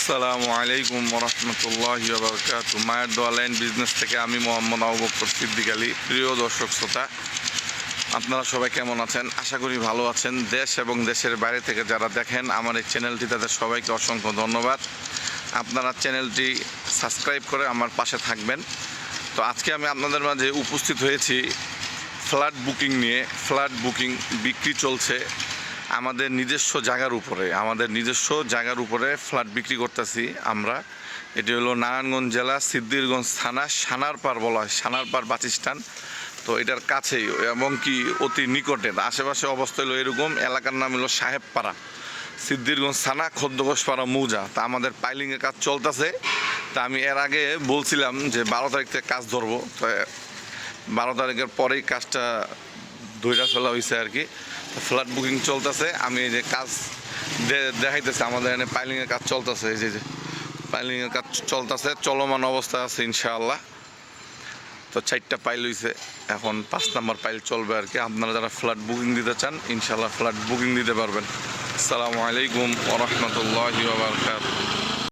আসসালামু আলাইকুম রহমতুল্লাহ বারকাত মায়ের দোয়া লাইন বিজনেস থেকে আমি মোহাম্মদ আবু বকর সিদ্দিক আলী। প্রিয় দর্শক শ্রোতা, আপনারা সবাই কেমন আছেন? আশা করি ভালো আছেন। দেশ এবং দেশের বাইরে থেকে যারা দেখেন, আমার এই চ্যানেলটি তাদের সবাইকে অসংখ্য ধন্যবাদ। আপনারা চ্যানেলটি সাবস্ক্রাইব করে আমার পাশে থাকবেন। তো আজকে আমি আপনাদের মাঝে উপস্থিত হয়েছি ফ্ল্যাট বুকিং নিয়ে। ফ্ল্যাট বুকিং বিক্রি চলছে। আমাদের নিজস্ব জায়গার উপরে, আমাদের নিজস্ব জায়গার উপরে ফ্ল্যাট বিক্রি করতেছি আমরা। এটি হলো নারায়ণগঞ্জ জেলা সিদ্দিরগঞ্জ থানা, সানারপাড় বলা হয়, সানারপাড় স্ট্যান্ড তো এটার কাছেই এবং কি অতি নিকটের। আশেপাশে অবস্থা হলো এরকম, এলাকার নাম হলো সাহেবপাড়া সিদ্দিরগঞ্জ থানা খদ্দগোসপাড়া মৌজা। তা আমাদের পাইলিংয়ের কাজ চলতেছে। তা আমি এর আগে বলছিলাম যে বারো তারিখ থেকে কাজ ধরবো। তো বারো তারিখের পরেই কাজটা ধৈরা ফেলা হয়েছে আর কি। ফ্ল্যাট বুকিং চলতেছে, আমি যে কাজ দেখাইতেছে আমাদের এখানে পাইলিংয়ের কাজ চলতেছে, এই যে যে পাইলিংয়ের কাজ চলতেছে, চলমান অবস্থা আছে ইনশাআল্লাহ। তো চারটা পাইল হয়েছে এখন পাঁচ নাম্বার পাইল চলবে আর কি। আপনারা যারা ফ্ল্যাট বুকিং দিতে চান, ইনশাআল্লাহ ফ্ল্যাট বুকিং দিতে পারবেন। আসসালামু আলাইকুম ওরহমতুল্লাহি ওবরকাত